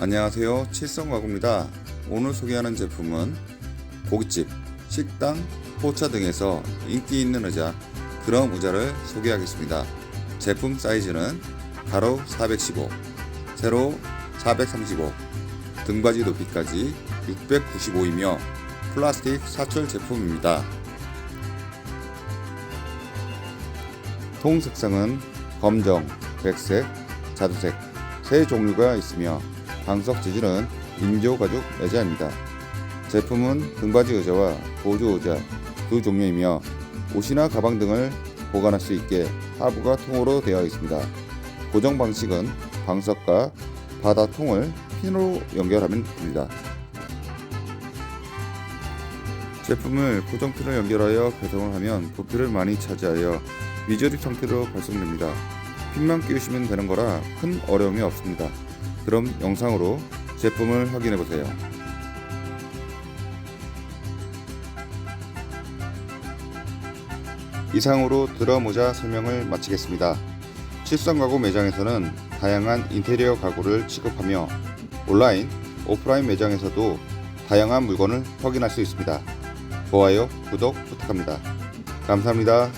안녕하세요. 칠성가구입니다. 오늘 소개하는 제품은 고깃집, 식당, 포차 등에서 인기 있는 의자, 드럼 의자를 소개하겠습니다. 제품 사이즈는 가로 415, 세로 435, 등받이 높이까지 695이며 플라스틱 사출 제품입니다. 통 색상은 검정, 백색, 자두색 세 종류가 있으며 방석 재질은 인조 가죽 의자입니다. 제품은 등받이 의자와 보조 의자 두 종류이며 옷이나 가방 등을 보관할 수 있게 하부가 통으로 되어 있습니다. 고정 방식은 방석과 바다 통을 핀으로 연결하면 됩니다. 제품을 고정핀을 연결하여 배송을 하면 부피를 많이 차지하여 미저립 상태로 발송됩니다. 핀만 끼우시면 되는 거라 큰 어려움이 없습니다. 그럼 영상으로 제품을 확인해 보세요. 이상으로 드럼 모자 설명을 마치겠습니다. 칠성 가구 매장에서는 다양한 인테리어 가구를 취급하며 온라인, 오프라인 매장에서도 다양한 물건을 확인할 수 있습니다. 좋아요, 구독 부탁합니다. 감사합니다.